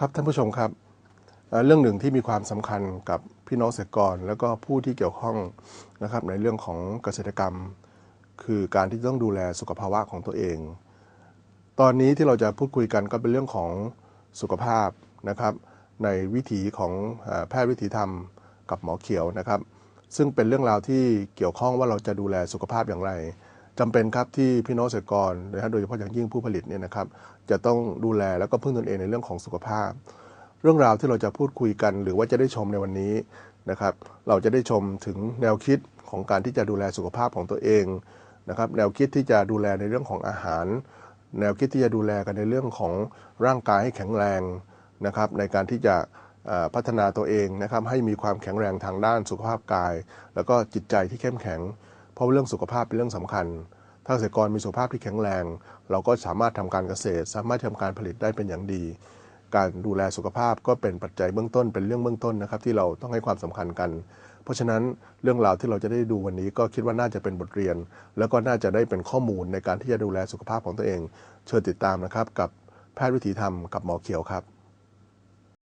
ครับท่านผู้ชมครับเรื่องหนึ่งที่มีความสำคัญกับพี่น้องเกษตรกร แล้วก็ผู้ที่เกี่ยวข้องนะครับในเรื่องของเกษตรกรรม คือการที่ต้องดูแลสุขภาวะของตัวเอง ตอนนี้ที่เราจะพูดคุยกันก็เป็นเรื่องของสุขภาพนะครับ ในวิถีของแพทย์วิถีธรรมกับหมอเขียวนะครับ ซึ่งเป็นเรื่องราวที่เกี่ยวข้องว่าเราจะดูแลสุขภาพอย่างไร จำเป็นครับที่พี่น้องเกษตรกรนะฮะโดยเฉพาะอย่างยิ่งผู้ผลิตเนี่ยนะครับจะต้องดูแลแล้วก็พึ่งตนเองในเรื่องของสุขภาพ เรื่องราวที่เราจะพูดคุยกัน หรือว่าจะได้ชมในวันนี้นะครับ เราจะได้ชมถึงแนวคิดของการที่จะดูแลสุขภาพของตัวเองนะครับ แนวคิดที่จะดูแลในเรื่องของอาหาร แนวคิดที่จะดูแลกันในเรื่องของร่างกายให้แข็งแรงนะครับ ในการที่จะพัฒนาตัวเองนะครับให้มีความแข็งแรงทางด้านสุขภาพกาย แล้วก็จิตใจที่เข้มแข็ง เพราะว่าเรื่องสุขภาพเป็นเรื่องสำคัญ ถ้าเกษตรกรมีสุขภาพที่แข็งแรง เราก็สามารถทำการเกษตร สามารถทำการผลิตได้เป็นอย่างดี การดูแลสุขภาพก็เป็นปัจจัยเบื้องต้นเป็นเรื่องเบื้องต้นนะครับที่เราต้องให้ความสำคัญกัน เพราะฉะนั้นเรื่องราวที่เราจะได้ดูวันนี้ก็คิดว่าน่าจะเป็นบทเรียน แล้วก็น่าจะได้เป็นข้อมูลในการที่จะดูแลสุขภาพของตัวเอง เชิญติดตามนะครับกับแพทย์วิถีธรรมกับหมอเขียวครับ